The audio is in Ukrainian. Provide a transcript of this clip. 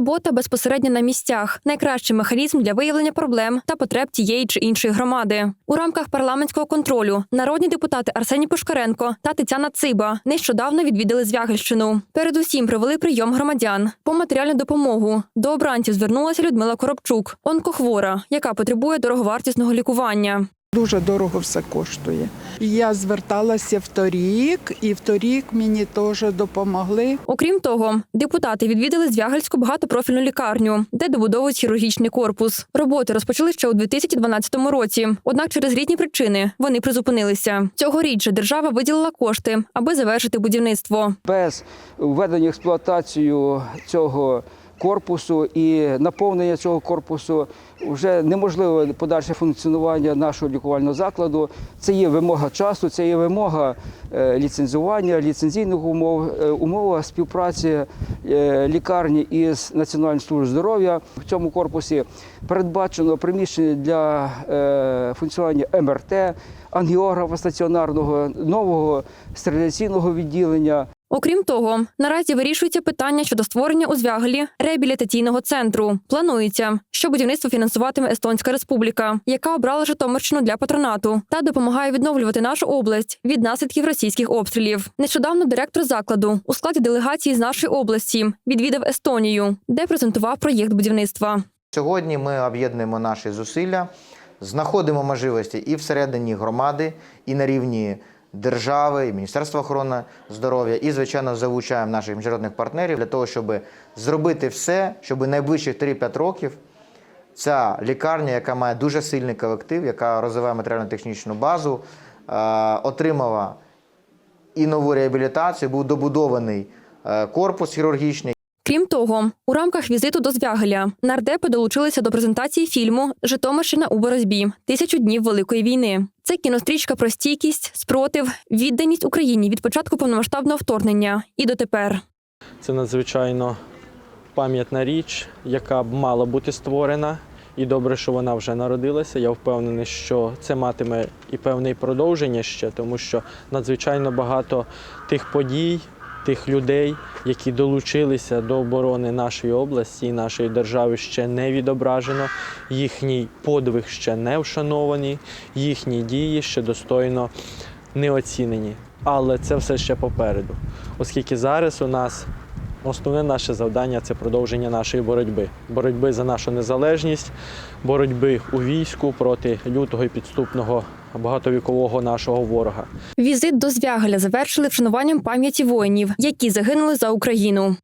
Робота безпосередньо на місцях найкращий механізм для виявлення проблем та потреб тієї чи іншої громади. У рамках парламентського контролю народні депутати Арсеній Пушкаренко та Тетяна Циба нещодавно відвідали Звягельщину. Передусім провели прийом громадян. По матеріальну допомогу до обранців звернулася Людмила Коробчук, онкохвора, яка потребує дороговартісного лікування. Дуже дорого все коштує. Я зверталася вторік, і вторік мені теж допомогли. Окрім того, депутати відвідали Звягельську багатопрофільну лікарню, де добудовують хірургічний корпус. Роботи розпочали ще у 2012 році. Однак через різні причини вони призупинилися. Цьогоріч же держава виділила кошти, аби завершити будівництво. без введення в експлуатацію цього корпусу і наповнення цього корпусу вже неможливо подальше функціонування нашого лікувального закладу. Це є вимога часу, це є вимога е, ліцензування, ліцензійних умов, е, умова співпраці е, лікарні із Національною службою здоров'я. В цьому корпусі передбачено приміщення для функціонування МРТ, ангіографа стаціонарного, нового стериляційного відділення. Окрім того, наразі вирішується питання щодо створення у Звягелі реабілітаційного центру. Планується, що будівництво фінансуватиме Естонська Республіка, яка обрала Житомирщину для патронату та допомагає відновлювати нашу область від наслідків російських обстрілів. Нещодавно директор закладу у складі делегації з нашої області відвідав Естонію, де презентував проєкт будівництва. Сьогодні ми об'єднуємо наші зусилля, знаходимо можливості і всередині громади, і на рівні держави, і Міністерства охорони здоров'я, і, звичайно, залучаємо наших міжнародних партнерів для того, щоб зробити все, щоб найближчих 3-5 років ця лікарня, яка має дуже сильний колектив, яка розвиває матеріально-технічну базу, е, отримала і нову реабілітацію, був добудований е, корпус хірургічний. Крім того, у рамках візиту до Звягеля нардепи долучилися до презентації фільму Житомирщина у боротьбі тисячу днів Великої війни. Це кінострічка про стійкість, спротив, відданість Україні від початку повномасштабного вторгнення і дотепер. Це надзвичайно пам'ятна річ, яка б мала бути створена. І добре, що вона вже народилася. Я впевнений, що це матиме і певне продовження ще, тому що надзвичайно багато тих подій, тих людей, які долучилися до оборони нашої області і нашої держави, ще не відображено. Їхній подвиг ще не вшанований, їхні дії ще достойно не оцінені. Але це все ще попереду, оскільки зараз у нас Основне наше завдання це продовження нашої боротьби, боротьби за нашу незалежність, боротьби у війську проти лютого і підступного багатовікового нашого ворога. Візит до Звягеля завершили вшануванням пам'яті воїнів, які загинули за Україну.